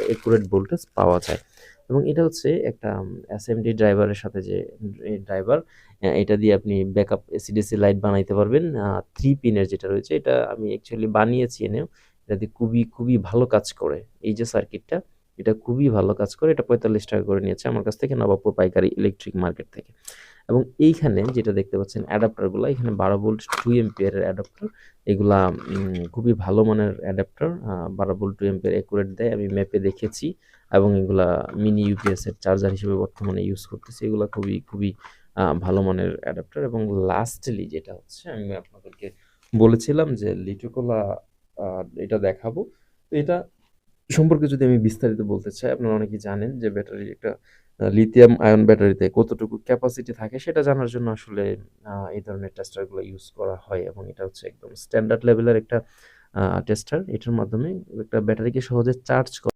একটা accurate voltage পাওয়া যায়। এবং এটা হচ্ছে একটা এসএমডি ড্রাইভারের সাথে যে ড্রাইভার এটা দিয়ে আপনি ব্যাকআপ এসিডিসি লাইট বানাইতে পারবেন। থ্রি পিনের যেটা রয়েছে, এটা আমি অ্যাকচুয়ালি বানিয়েছি এনেও। এটা দিয়ে খুবই খুবই ভালো কাজ করে। এই যে সার্কিটটা এটা খুবই ভালো কাজ করে। এটা পঁয়তাল্লিশ টাকা করে নিয়েছে আমার কাছ থেকে নবাবপুর পাইকারি ইলেকট্রিক মার্কেট থেকে। এবং এইখানে যেটা দেখতে পাচ্ছেন অ্যাডাপ্টারগুলো, এখানে বারো ভোল্ট টু এম্পিয়ারের অ্যাডাপ্টার। এগুলা খুবই ভালো মানের অ্যাডাপ্টার। বারো ভোল্ট টু এম্পিয়ার একুরেট দেয়। আমি ম্যাপে দেখেছি এবং এগুলা মিনি ইউপিএস এর চার্জার হিসেবে বর্তমানে ইউজ করতেছি। এগুলা খুবই খুবই ভালো মানের অ্যাডাপ্টার। এবং লাস্টলি যেটা হচ্ছে, আমি আপনাদেরকে বলেছিলাম যে লিটোকোলা এটা দেখাবো। তো এটা সম্পর্কে যদি আমি বিস্তারিত বলতে চাই, আপনারা অনেকেই জানেন যে ব্যাটারি একটা লিথিয়াম আয়ন ব্যাটারিতে কতটুকু ক্যাপাসিটি থাকে সেটা জানার জন্য আসলে এই ধরনের টেস্টারগুলো ইউজ করা হয় এবং এটা হচ্ছে একদম স্ট্যান্ডার্ড লেভেলের একটা টেস্টার এটার মাধ্যমে একটা ব্যাটারিকে সহজে চার্জ